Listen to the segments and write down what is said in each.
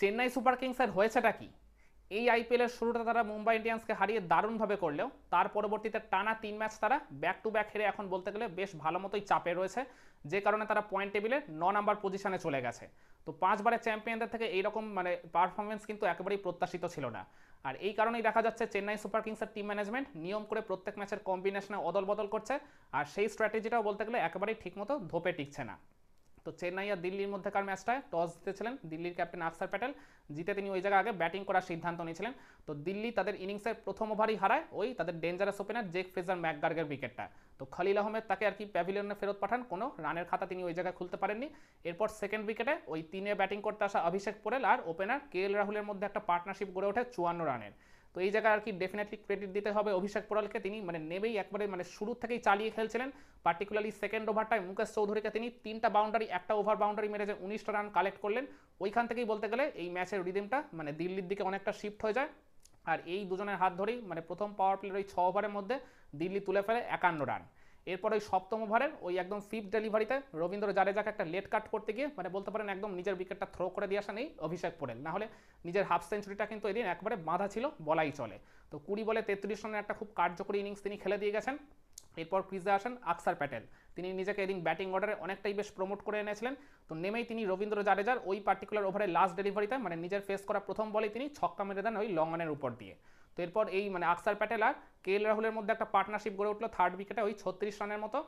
Chennai super কিংসের হয়েছেটা কি? এই আইপিএলের শুরুটা তারা মুম্বাই ইন্ডিয়ান্সকে হারিয়ে দারুণভাবে করলেও, তার পরবর্তীতে টানা তিন ম্যাচ তারা ব্যাক টু ব্যাক হেরে এখন বলতে গেলে বেশ ভালো মতোই চাপে রয়েছে, যে কারণে তারা পয়েন্ট টেবিলে ন নাম্বার পজিশনে চলে গেছে। তো পাঁচবারের চ্যাম্পিয়নদের থেকে এইরকম মানে পারফরমেন্স কিন্তু একেবারেই প্রত্যাশিত ছিল না। আর এই কারণেই দেখা যাচ্ছে চেন্নাই সুপার কিংসের টিম ম্যানেজমেন্ট নিয়ম করে প্রত্যেক ম্যাচের কম্বিনেশনে অদল বদল করছে, আর সেই স্ট্র্যাটেজিটাও বলতে গেলে একেবারেই ঠিকমতো ধোপে টিকছে না। তো চেন্নাই আর দিল্লির মধ্যেকার ম্যাচটায় টস জিতেছিলেন দিল্লির ক্যাপ্টেন আকসার প্যাটেল। জিতে তিনি ওই জায়গায় আগে ব্যাটিং করার সিদ্ধান্ত নিয়েছিলেন। তো দিল্লি তাদের ইনিংসের প্রথম ওভারই হারায় ওই তাদের ডেঞ্জারাস ওপেনার জেক ফ্রেজার ম্যাকগার্গের উইকেটটা তো খালিল আহমেদ তাকে আর কি প্যাভিলিয়নে ফেরত পাঠান। কোনো রানের খাতা তিনি ওই জায়গায় খুলতে পারেননি। এরপর সেকেন্ড উইকেটে ওই তিনে ব্যাটিং করতে আসা অভিষেক পোরেল আর ওপেনার কে এল রাহুলের মধ্যে একটা পার্টনারশিপ গড়ে ওঠে চুয়ান্ন রানের। তো এই জায়গায় আর কি ডেফিনেটলি ক্রেডিট দিতে হবে। অভিষেক পোরালকে তিনি মানে নেবেই একবারে মানে শুরু থেকেই চালিয়ে খেলছিলেন। পার্টিকুলারলি সেকেন্ড ওভারটায় মুকেশ চৌধুরীকে তিনি তিনটা বাউন্ডারি একটা ওভার বাউন্ডারি মেরে যে উনিশটা রান কালেক্ট করলেন। ওইখান থেকেই বলতে গেলে এই ম্যাচের রিদিমটা মানে দিল্লির দিকে অনেকটা শিফট হয়ে যায়। আর এই দুজনের হাত ধরেই মানে প্রথম পাওয়ার প্লেয়ার ওই ছ ওভারের মধ্যে দিল্লি তুলে ফেলে একান্ন রান এরপর ওই সপ্তম ওভারের ওই একদম ফিফথ ডেলিভারিতে রবীন্দ্র জাডেজাকে একটা লেট কাট করতে গিয়ে মানে বলতে পারেন একদম নিজের উইকেটটা থ্রো করে দিয়ে আসা নেই, অভিষেক পোরেল। না হলে নিজের হাফ সেঞ্চুরিটা কিন্তু এদিন একবারে বাঁধা ছিল, বলাই চলে। তো কুড়ি বলে তেত্রিশ রানের একটা খুব কার্যকরী ইনিংস তিনি খেলে দিয়ে গেছেন। এরপর ক্রিজে আসেন, আকসার প্যাটেল। তিনি নিজেকে এদিন ব্যাটিং অর্ডারে অনেকটাই বেশ প্রমোট করে এনেছিলেন। তো নেমেই তিনি রবীন্দ্র জাডেজার ওই পার্টিকুলার ওভারে লাস্ট ডেলিভারিতে মানে নিজের ফেস করা প্রথম বলেই তিনি ছক্কা মেরে দেন ওই লং অনের উপর দিয়ে। তো এরপর এই মানে আকসার প্যাটেল আর কে এল রাহুলের মধ্যে একটা পার্টনারশিপ গড়ে উঠল থার্ড উইকেটে ওই ছত্রিশ রানের মতো।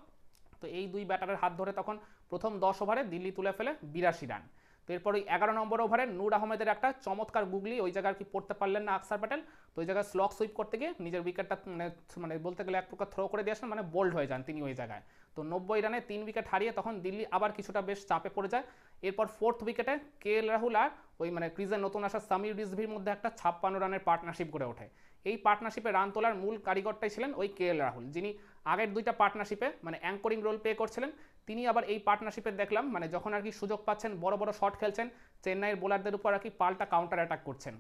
তো এই দুই ব্যাটারের হাত ধরে তখন প্রথম দশ ওভারে দিল্লি তুলে ফেলে বিরাশি রান। এরপর ওই এগারো নম্বর ওভারে নূর আহমেদের একটা চমৎকার গুগলি, ওই জায়গায় আর কি পড়তে পারলেন না আকসার প্যাটেল, তো ওই জায়গায় স্লক সুইপ করতে গিয়ে নিজের উইকেটটা মানে মানে বলতে গেলে এক প্রকার থ্রো করে দিয়েছেন মানে বোল্ড হয়ে যান তিনি ওই জায়গায়। তো নব্বই রানে তিন উইকেট হারিয়ে তখন দিল্লি আবার কিছুটা বেশ চাপে পড়ে যায়। এরপর ফোর্থ উইকেটে কে এল রাহুল আর ওই মানে ক্রিজের নতুন আসা সামির রিজভির মধ্যে একটা ছাপ্পান্ন রানের পার্টনারশিপ গড়ে ওঠে। এই পার্টনারশিপে রান তোলার মূল কারিগরটাই ছিলেন ওই কে এল রাহুল, যিনি আগের দুইটা পার্টনারশিপে মানে অ্যাঙ্করিং রোল প্লে করছিলেন। তিনি আবার এই পার্টনারশিপে দেখলাম মানে যখন আর কি সুযোগ পাচ্ছেন, বড় বড় শট খেলছেন, চেন্নাইয়ের বোলারদের উপর আর কি পাল্টা কাউন্টার অ্যাটাক করছেন।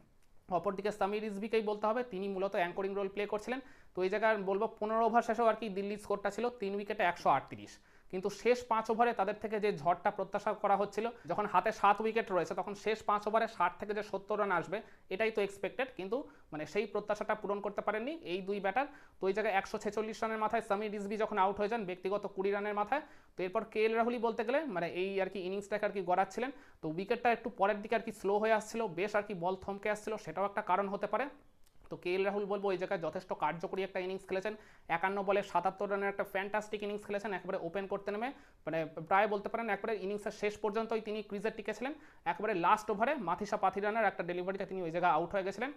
অপরদিকে সামির রিজভিকেই বলতে হবে, তিনি মূলত অ্যাঙ্করিং রোল প্লে করছিলেন। তো এই জায়গায় বলব, পনেরো ওভার শেষেও আর কি দিল্লির স্কোরটা ছিল, তিন উইকেটে একশো আটত্রিশ। কিন্তু শেষ পাঁচ ওভারে তাদের থেকে যে ঝড়টা প্রত্যাশা করা হচ্ছিল, যখন হাতে সাত উইকেট রয়েছে, তখন শেষ পাঁচ ওভারে ষাট থেকে যে সত্তর রান আসবে, এটাই তো এক্সপেক্টেড কিন্তু মানে সেই প্রত্যাশাটা পূরণ করতে পারেননি এই দুই ব্যাটার তো এই জায়গায় একশো ছেচল্লিশ রানের মাথায় সামির রিজভি যখন আউট হয়ে যান, ব্যক্তিগত কুড়ি রানের মাথায়, তো এরপর কে এল রাহুলই বলতে গেলে মানে এই আর কি ইনিংসটাকে আর কি গড়াচ্ছিলেন। তো উইকেটটা একটু পরের দিকে আর কি স্লো হয়ে আসছিল, বেশ আর কি বল থমকে আসছিল, সেটাও একটা কারণ হতে পারে। তো কে এল রাহুল বলব ওই জায়গায় যথেষ্ট কার্যকরী একটা ইনিংস খেলেছেন। একান্ন বলে সাতাত্তর রানের একটা ফ্যান্টাস্টিক ইনিংস খেলেছেন, একবারে ওপেন করতে নেমে মানে প্রায় বলতে পারেন একবারে ইনিংসের শেষ পর্যন্তই তিনি ক্রিজে টিকেছিলেন একবারে লাস্ট ওভারে মাথিসা পাথি রানের একটা ডেলিভারিতে তিনি ওই জায়গায় আউট হয়ে গেছিলেন।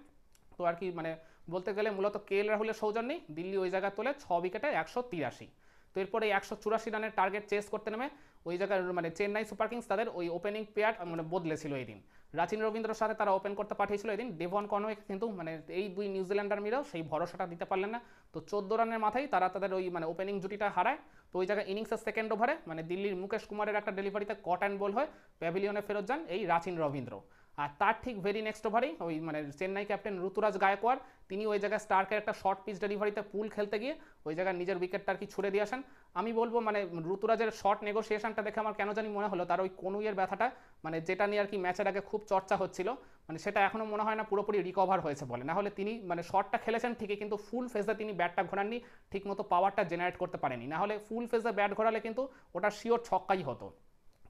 তো আর কি মানে বলতে গেলে মূলত কে এল রাহুলের সৌজন্যে দিল্লি ওই জায়গায় তোলে ছ উইকেটে একশো তিরাশি। তো এরপরে একশো চুরাশি রানের টার্গেট চেস করতে নেমে, ওই জায়গায় মানে চেন্নাই সুপার কিংস তাদের ওই ওপেনিং পেয়ার মানে বদলেছিল এই দিন। রাচিন রবীন্দ্র সাথে তারা ওপেন করতে পাঠিয়েছিল এদিন। ডেভন কনওয়ে কিন্তু মানে এই দুই নিউজিল্যান্ডার মিলেও সেই ভরসাটা দিতে পারলেন না। তো চোদ্দ রানের মাথায় তারা তাদের ওই মানে ওপেনিং জুটিটা হারায়। তো ওই জায়গায় ইনিংসের সেকেন্ড ওভারে মানে দিল্লির মুকেশ কুমারের একটা ডেলিভারিতে কট অ্যান্ড বল হয় প্যাভিলিয়নে ফেরত যান এই রাচিন রবীন্দ্র। আর তার ঠিক ভেরি নেক্সট ওভারেই ওই মানে চেন্নাই ক্যাপ্টেন ঋতুরাজ গায়কোয়াড়, তিনি ওই জায়গায় স্টার্কের একটা শর্ট পিচ ডেলিভারিতে পুল খেলতে গিয়ে ওই জায়গায় নিজের উইকেটটা আর কি ছুড়ে দিয়ে আসেন। আমি বলব মানে ঋতুরাজের শর্ট নেগোসিয়েশনটা দেখে আমার কেন জানি মনে হলো, তার ওই কনুইয়ের ব্যথাটা মানে যেটা নিয়ে আর কি ম্যাচের আগে খুব চর্চা হচ্ছিল মানে সেটা এখনও মনে হয় না পুরোপুরি রিকভার হয়েছে বলে। না হলে তিনি মানে শটটা খেলেছেন ঠিকই, কিন্তু ফুল ফেজে তিনি ব্যাটটা ঘোরাননি, ঠিকমতো পাওয়ারটা জেনারেট করতে পারেনি। না হলে ফুল ফেজে ব্যাট ঘোরালে কিন্তু ওটা শিওর ছক্কাই হতো।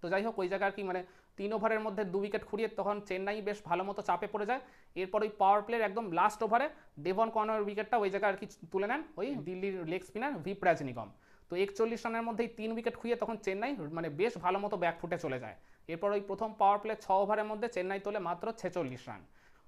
তো যাই হোক, ওই জায়গায় আর কি মানে তিন ওভারের মধ্যে দু উইকেট খুঁড়িয়ে তখন চেন্নাই বেশ ভালো মতো চাপে পড়ে যায়। এরপর ওই পাওয়ার প্লের একদম লাস্ট ওভারে ডেভন কর্নার উইকেটটা ওই জায়গায় আর কি তুলে নেন, ওই দিল্লির লেগ স্পিনার ভিপরাজ নিগম তো একচল্লিশ রানের মধ্যেই তিন উইকেট খুঁড়িয়ে তখন চেন্নাই মানে বেশ ভালো মতো ব্যাক ফুটে চলে যায়। এরপর ওই প্রথম পাওয়ার প্লে ছ ওভারের মধ্যে চেন্নাই তোলে মাত্র ছেচল্লিশ রান।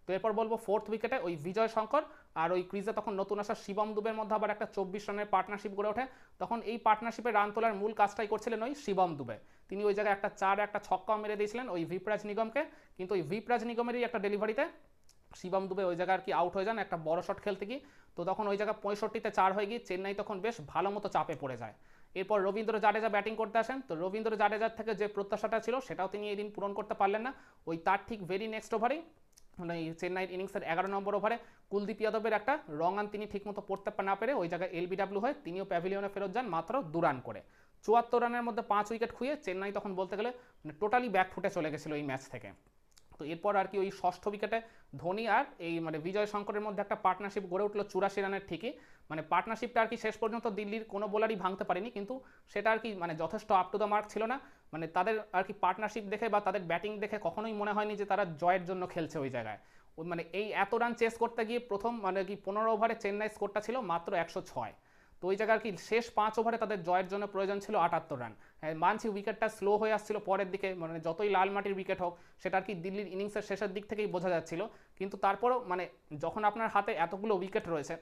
তো এরপর বলব ফোর্থ উইকেটে ওই বিজয় শঙ্কর আর ওই ক্রিজে তখন নতুন আসা শিবম দুবের মধ্যে আবার একটা চব্বিশ রানের পার্টনারশিপ গড়ে ওঠে। তখন এই পার্টনারশিপে রান তোলার মূল কাজটাই করছিলেন ওই শিবম দুবে। তিনি ওই জায়গায় একটা চার একটা ছক্কাও মেরে দিয়েছিলেন ওই ভিপরাজ নিগমকে। কিন্তু ওই ভিপরাজ নিগমেরই একটা ডেলিভারিতে শিবম দুবে ওই জায়গায় আর কি আউট হয়ে যান একটা বড় শট খেলতে গিয়ে। তো তখন ওই জায়গায় পঁয়ষট্টিতে চার হয়ে গিয়ে চেন্নাই তখন বেশ ভালো মতো চাপে পড়ে যায়। এরপর রবীন্দ্র জাডেজা ব্যাটিং করতে আসেন। তো রবীন্দ্র জাডেজার থেকে যে প্রত্যাশাটা ছিল সেটাও তিনি এই দিন পূরণ করতে পারলেন না। ওই তার ঠিক ভেরি নেক্সট ওভারেই চেন্নাইয়ের ইনিংসের এগারো নম্বর ওভারে কুলদীপ যাদবের একটা রং আন তিনি ঠিকমতো পড়তে না পেরে ওই জায়গায় এলবিডাব্লিউ হয়ে তিনিও প্যাভিলিয়নে ফেরত যান মাত্র দু রান করে। চুয়াত্তর রানের মধ্যে পাঁচ উইকেট খুঁয়ে চেন্নাই তখন বলতে গেলে মানে টোটালি ব্যাক ফুটে চলে গেছিল এই ম্যাচ থেকে। তো এরপর আর কি ওই ষষ্ঠ উইকেটে ধোনি আর এই মানে বিজয় শঙ্করের মধ্যে একটা পার্টনারশিপ গড়ে উঠল চুরাশি রানের ঠিকই। মানে পার্টনারশিপটা আর কি শেষ পর্যন্ত দিল্লির কোনো বোলারই ভাঙতে পারেনি, কিন্তু সেটা আর কি মানে যথেষ্ট আপ টু দ্য মার্ক ছিল না। মানে তাদের আর কি পার্টনারশিপ দেখে বা তাদের ব্যাটিং দেখে কখনোই মনে হয়নি যে তারা জয়ের জন্য খেলছে ওই জায়গায়। মানে এই এত রান চেস করতে গিয়ে প্রথম মানে কি পনেরো ওভারে চেন্নাই স্কোরটা ছিল মাত্র একশো ছয়। তো ওই জায়গায় কি শেষ পাঁচ ওভারে তাদের জয়ের জন্য প্রয়োজন ছিল আটাত্তর রান হ্যাঁ, মানছি উইকেটটা স্লো হয়ে আসছিল পরের দিকে মানে যতই লাল মাটির উইকেট হোক সেটা আর কি দিল্লির ইনিংসের শেষের দিক থেকেই বোঝা যাচ্ছিল। কিন্তু তারপরেও মানে যখন আপনার হাতে এতগুলো উইকেট রয়েছে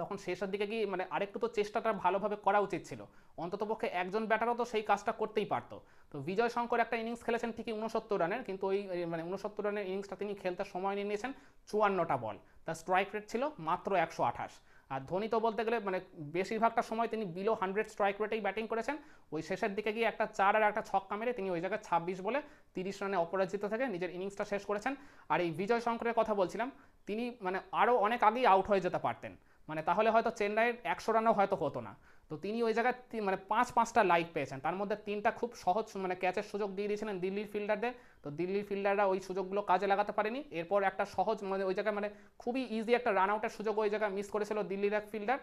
তখন শেষের দিকে গিয়ে মানে আরেকটু তো চেষ্টাটা ভালোভাবে করা উচিত ছিল। অন্ততপক্ষে একজন ব্যাটারও তো সেই কাজটা করতেই পারতো। তো বিজয় শঙ্কর একটা ইনিংস খেলেছেন ঠিকই উনসত্তর রানের, কিন্তু ওই মানে উনসত্তর রানের ইনিংসটা তিনি খেলতে সময় নিয়ে নিয়েছেন চুয়ান্নটা বল। তার স্ট্রাইক রেট ছিল মাত্র একশো আঠাশ। আর ধোনি তো বলতে গেলে মানে বেশিরভাগটা সময় তিনি বিলো হান্ড্রেড স্ট্রাইক রেটেই ব্যাটিং করেছেন। ওই শেষের দিকে গিয়ে একটা চার আর একটা ছক্কা মেরে তিনি ওই জায়গায় ছাব্বিশ বলে তিরিশ রানে অপরাজিত থেকে নিজের ইনিংসটা শেষ করেছেন। আর এই বিজয় শঙ্করের কথা বলছিলাম, তিনি মানে আরও অনেক আগেই আউট হয়ে যেতে পারতেন। মানে তাহলে হয়তো চেন্নাইয়ের একশো রানও হয়তো হতো না। তো তিনি ওই জায়গায় মানে পাঁচ, পাঁচটা লাইক পেয়েছেন। তার মধ্যে তিনটা খুব সহজ মানে ক্যাচের সুযোগ দিয়ে দিয়েছিলেন দিল্লির ফিল্ডারদের তো দিল্লির ফিল্ডাররা ওই সুযোগগুলো কাজে লাগাতে পারেনি। এরপর একটা সহজ মানে ওই জায়গায় মানে খুবই ইজি একটা রান আউটের সুযোগ ওই জায়গায় মিস করেছিল দিল্লির এক ফিল্ডার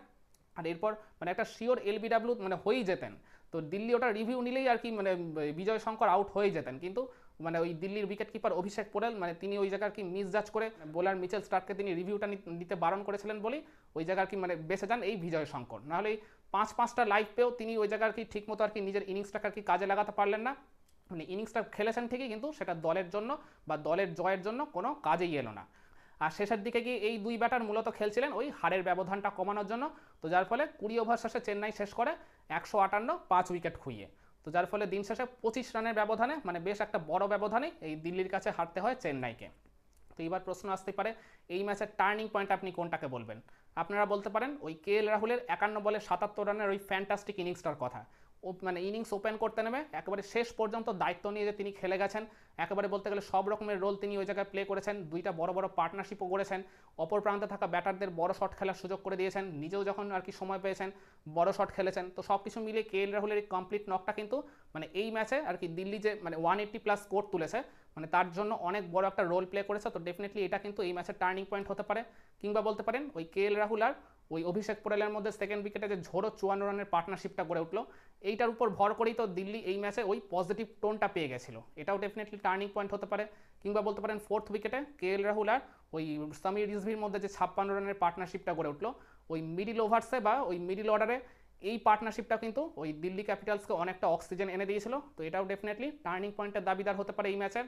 আর এরপর মানে একটা শিওর এলবিডাব্লিউ মানে হয়েই যেতেন। তো দিল্লি ওটা রিভিউ নিলেই আর কি মানে বিজয় শঙ্কর আউট হয়ে যেতেন। কিন্তু মানে ওই দিল্লির উইকেট কিপার অভিষেক পোরেল মানে তিনি ওই জায়গার কি মিস জাজ করে বোলার মিচেল স্টার্ককে তিনি রিভিউটা নিতে বারণ করেছিলেন বলেই ওই জায়গার কি মানে বেঁচে যান এই বিজয় শঙ্কর। নাহলে পাঁচ পাঁচটা লাইফ পেয়েও তিনি ওই জায়গার কি ঠিকমতো আর কি নিজের ইনিংসটাকে আর কি কাজে লাগাতে পারলেন না। মানে ইনিংসটা খেলেছেন ঠিকই, কিন্তু সেটা দলের জন্য বা দলের জয়ের জন্য কোনো কাজেই এলো না। আর শেষের দিকে গিয়ে এই দুই ব্যাটার মূলত খেলছিলেন ওই হারের ব্যবধানটা কমানোর জন্য। তো যার ফলে কুড়ি ওভার শেষে চেন্নাই শেষ করে একশো আটান্ন পাঁচ উইকেট খুইয়ে। তো যার ফলে দিন শেষে পঁচিশ রানের ব্যবধানে মানে বেশ একটা বড় ব্যবধানে এই দিল্লির কাছে হারতে হয় চেন্নাইকে। তো এবার প্রশ্ন আসতে পারে, এই ম্যাচের টার্নিং পয়েন্ট আপনি কোনটাকে বলবেন? আপনারা বলতে পারেন ওই কে এল রাহুলের একান্ন বলে সাতাত্তর রানের ওই ফ্যান্টাস্টিক ইনিংসটার কথা। ও মানে ইনিংস ওপেন করতে নেমে একেবারে শেষ পর্যন্ত দায়িত্ব নিয়ে যে তিনি খেলে গেছেন, একেবারে বলতে গেলে সব রকমের রোল তিনি ওই জায়গায় প্লে করেছেন, দুইটা বড় বড় পার্টনারশিপও করেছেন, অপর প্রান্তে থাকা ব্যাটারদের বড় শট খেলার সুযোগ করে দিয়েছেন, নিজেও যখন আর কি সময় পেয়েছেন, বড় শট খেলেছেন। তো সব কিছু মিলিয়ে কে এল রাহুলের কমপ্লিট নকটা কিন্তু মানে এই ম্যাচে আর কি দিল্লি যে মানে ওয়ান এইট্টি প্লাস স্কোর তুলেছে মানে তার জন্য অনেক বড় একটা রোল প্লে করেছে, তো ডেফিনেটলি এটা কিন্তু এই ম্যাচের টার্নিং পয়েন্ট হতে পারে। কিংবা বলতে পারেন, ওই কে এল রাহুল আর ওই অভিষেক পোরেলের মধ্যে সেকেন্ড উইকেটে যে ঝোড়ো চুয়ান্ন রানের পার্টনারশিপটা গড়ে উঠল, এইটার উপর ভর করেই তো দিল্লি এই ম্যাচে ওই পজিটিভ টোনটা পেয়ে গেছিল। এটাও ডেফিনেটলি টার্নিং পয়েন্ট হতে পারে। কিংবা বলতে পারেন ফোর্থ উইকেটে কে এল রাহুল আর ওই সামির রিজভির মধ্যে যে ছাপ্পান্ন রানের পার্টনারশিপটা গড়ে উঠল, ওই মিডিল ওভার্সে বা ওই মিডিল অর্ডারে এই পার্টনারশিপটা কিন্তু ওই দিল্লি ক্যাপিটালসকে অনেকটা অক্সিজেন এনে দিয়েছিল। তো এটাও ডেফিনেটলি টার্নিং পয়েন্টের দাবিদার হতে পারে এই ম্যাচের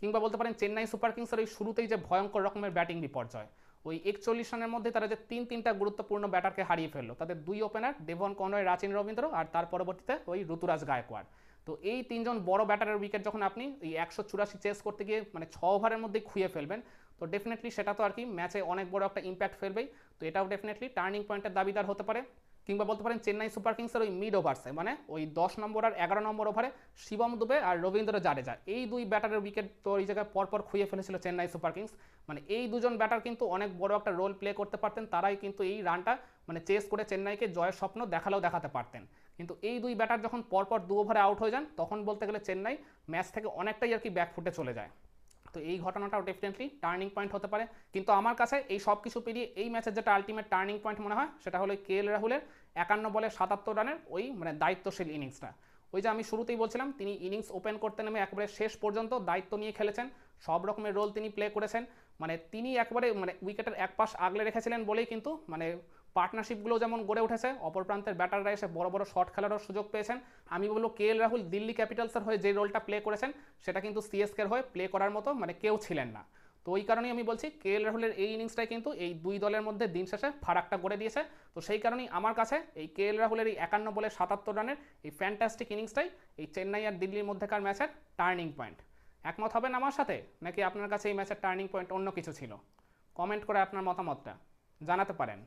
কিংবা বলতে পারেন চেন্নাই সুপার কিংসের ওই শুরুতেই যে ভয়ঙ্কর রকমের ব্যাটিং বিপর্যয়, ওই একচল্লিশ রানের মধ্যে তারা যে তিন তিনটা গুরুত্বপূর্ণ ব্যাটারকে হারিয়ে ফেলল, তাদের দুই opener Devon Conway Rachin Ravindra আর তার পরবর্তীতে ওই ঋতুরাজ গায়কোয়াড়। তো এই তিনজন বড় ব্যাটারের উইকেট যখন আপনি এই একশো চুরাশি চেস করতে গিয়ে মানে ছ ওভারের মধ্যে খুঁয়ে ফেলবেন, তো ডেফিনেটলি সেটা তো আর কি ম্যাচে অনেক বড় একটা ইম্প্যাক্ট ফেলবেই। তো এটাও ডেফিনেটলি টার্নিং পয়েন্টের দাবিদার হতে পারে। কিংবা বলতে পারেন চেন্নাই সুপার কিংসের ওই মিড ওভার্সে মানে ওই দশ নম্বর আর এগারো নম্বর ওভারে শিবম দুবে আর রবীন্দ্র জাডেজা। এই দুই ব্যাটারের উইকেট তো এই জায়গায় পরপর খুঁয়ে ফেলেছিল চেন্নাই সুপার কিংস। মানে এই দুজন ব্যাটার কিন্তু অনেক বড় একটা রোল প্লে করতে পারতেন, তারাই কিন্তু এই রানটা মানে চেস করে চেন্নাইকে জয়ের স্বপ্ন দেখালেও দেখাতে পারতেন। কিন্তু এই দুই ব্যাটার যখন পরপর দু ওভারে আউট হয়ে যান, তখন বলতে গেলে চেন্নাই ম্যাচ থেকে অনেকটাই আর কি ব্যাকফুটে চলে যায়। তো এই ঘটনাটাও ডেফিনেটলি টার্নিং পয়েন্ট হতে পারে। কিন্তু আমার কাছে এই সব কিছু পেরিয়ে এই ম্যাচের যেটা আলটিমেট টার্নিং পয়েন্ট মনে হয়, সেটা হলো কে এল রাহুলের একান্ন বলে সাতাত্তর রানের ওই মানে দায়িত্বশীল ইনিংসটা ওই যে আমি শুরুতেই বলছিলাম, তিনি ইনিংস ওপেন করতে নেমে একবারে শেষ পর্যন্ত দায়িত্ব নিয়ে খেলেছেন। সব রকমের রোল তিনি প্লে করেছেন। মানে তিনি একবারে মানে উইকেটের এক পাশ আগলে রেখেছিলেন বলেই কিন্তু মানে পার্টনারশিপগুলো যেমন গড়ে উঠেছে, অপর প্রান্তের ব্যাটাররা এসে বড় বড় শট খেলারও সুযোগ পেয়েছেন। আমি বলব কে এল রাহুল দিল্লি ক্যাপিটালসের হয়ে যে রোলটা প্লে করেছেন, সেটা কিন্তু সিএসকের হয়ে প্লে করার মতো মানে কেউ ছিলেন না। তো ওই কারণেই আমি বলছি কে এল রাহুলের এই ইনিংসটাই কিন্তু এই দুই দলের মধ্যে দিন শেষে ফারাকটা করে দিয়েছে। তো সেই কারণেই আমার কাছে এই কে এল রাহুলের এই একান্ন বলে সাতাত্তর রানের এই ফ্যান্টাস্টিক ইনিংসটাই এই চেন্নাই আর দিল্লির মধ্যেকার ম্যাচের টার্নিং পয়েন্ট একমত হবেন আমার সাথে? নাকি আপনার কাছে এই ম্যাচের টার্নিং পয়েন্ট অন্য কিছু ছিল? কমেন্ট করে আপনার মতামতটা জানাতে পারেন।